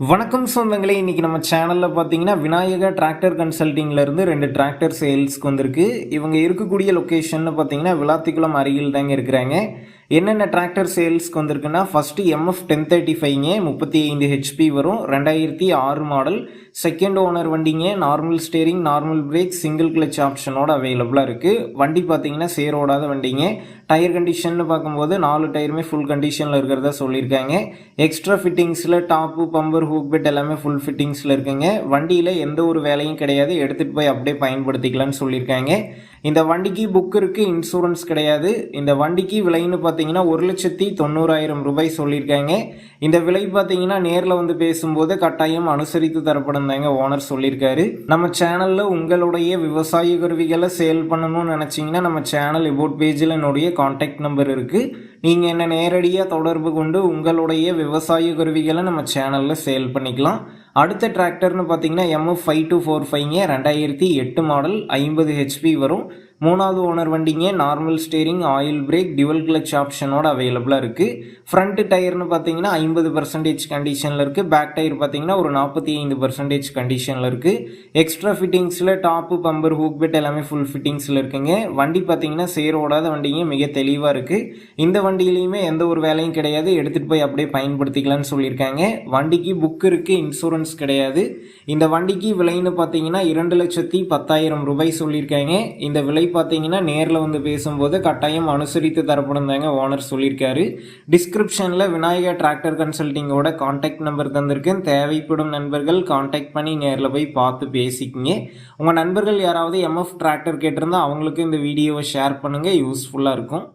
வணக்கம் சொந்தங்களே இன்றைக்கி நம்ம சேனலில் பார்த்தீங்கன்னா விநாயகா டிராக்டர் கன்சல்ட்டிங்லேருந்து ரெண்டு டிராக்டர் சேல்ஸ்க்கு வந்திருக்கு. இவங்க இருக்கக்கூடிய லொக்கேஷன் பார்த்தீங்கன்னா விளாத்திக்குளம் அருகில் தாங்க இருக்கிறாங்க. என்னென்ன டிராக்டர் சேல்ஸ்க்கு வந்திருக்குன்னா first M F ten thirty ஃபைவ்ங்க முப்பத்தி ஐந்து ஹெச்பி வரும். ரெண்டாயிரத்தி ஆறு மாடல் செகண்ட் ஓனர் வண்டிங்க normal steering normal brake single clutch ஆப்ஷனோட அவைலபிளாக இருக்குது வண்டி பார்த்தீங்கன்னா சேரோடாத வண்டிங்க. டயர் கண்டிஷன் பார்க்கும்போது நாலு டயருமே ஃபுல் கண்டிஷனில் இருக்கிறதா சொல்லியிருக்காங்க. எக்ஸ்ட்ரா ஃபிட்டிங்ஸில் டாப்பு பம்பர் ஹூக் பெட் எல்லாமே ஃபுல் ஃபிட்டிங்ஸில் இருக்குங்க. வண்டியில் எந்த ஒரு வேலையும் கிடையாது. எடுத்துகிட்டு போய் அப்படியே பயன்படுத்திக்கலாம்னு சொல்லியிருக்காங்க. இந்த வண்டிக்கு புக் இருக்குது இன்சூரன்ஸ் கிடையாது. இந்த வண்டிக்கு விலைன்னு பார்த்தீங்கன்னா ஒரு லட்சத்தி தொண்ணூறாயிரம் ரூபாய் சொல்லியிருக்காங்க. இந்த விலை பார்த்தீங்கன்னா நேரில் வந்து பேசும்போது கட்டாயம் அனுசரித்து தரப்படும் தாங்க ஓனர் சொல்லியிருக்காரு. நம்ம சேனலில் உங்களுடைய விவசாய கருவிகளை சேல் பண்ணணும்னு நினச்சிங்கன்னா நம்ம சேனல் இபோட் பேஜில் என்னுடைய காண்டாக்ட் நம்பர் இருக்குது நீங்கள் என்ன நேரடியாக தொடர்பு கொண்டு உங்களுடைய விவசாய கருவிகளை நம்ம சேனலில் சேல் பண்ணிக்கலாம். அடுத்த டிராக்டர்னு பார்த்தீங்கன்னா M F five two four ஃபைவ்ங்க ரெண்டாயிரத்தி எட்டு மாடல் ஐம்பது ஹெச்பி வரும். மூணாவது ஓனர் வண்டிங்க normal steering oil brake dual clutch ஆப்ஷனோட அவைலபிளாக இருக்குது ஃப்ரண்ட் டயர்னு பார்த்தீங்கன்னா ஐம்பது பர்சன்டேஜ் கண்டிஷனில் இருக்குது பேக் டயர் பார்த்தீங்கன்னா ஒரு நாற்பத்தி ஐந்து பர்சன்டேஜ் கண்டிஷனில் இருக்குது எக்ஸ்ட்ரா ஃபிட்டிங்ஸில் டாப்பு பம்பர் ஹூக் பெட் எல்லாமே ஃபுல் ஃபிட்டிங்ஸில் இருக்குங்க. வண்டி பார்த்தீங்கன்னா சேர் ஓடாத வண்டிங்க மிக தெளிவாக இருக்குது இந்த வண்டியிலையுமே எந்த ஒரு வேலையும் கிடையாது. எடுத்துகிட்டு போய் அப்படியே பயன்படுத்திக்கலாம்னு சொல்லியிருக்காங்க. வண்டிக்கு புக் இருக்குது இன்சூரன்ஸ் கிடையாது. இந்த வண்டிக்கு விலைன்னு பார்த்தீங்கன்னா இரண்டு லட்சத்தி பத்தாயிரம் ரூபாய் சொல்லியிருக்காங்க. இந்த விலை பார்த்தீங்கன்னா நேரில் வந்து பேசும்போது கட்டாயம் அனுசரித்து தரப்படும் தாங்க ஓனர் சொல்லியிருக்காரு. டிஸ்கிரிப்ஷனில் விநாயகா டிராக்டர் கன்சல்ட்டிங்கோட காண்டாக்ட் நம்பர் தந்திருக்கேன் தேவைப்படும் நண்பர்கள் காண்டாக்ட் பண்ணி நேரில் போய் பார்த்து பேசிக்கிங்க. உங்கள் நண்பர்கள் யாராவது எம்எஃப் டிராக்டர் கேட்டிருந்தா அவங்களுக்கு இந்த வீடியோவை ஷேர் பண்ணுங்கள் யூஸ்ஃபுல்லாக இருக்கும்.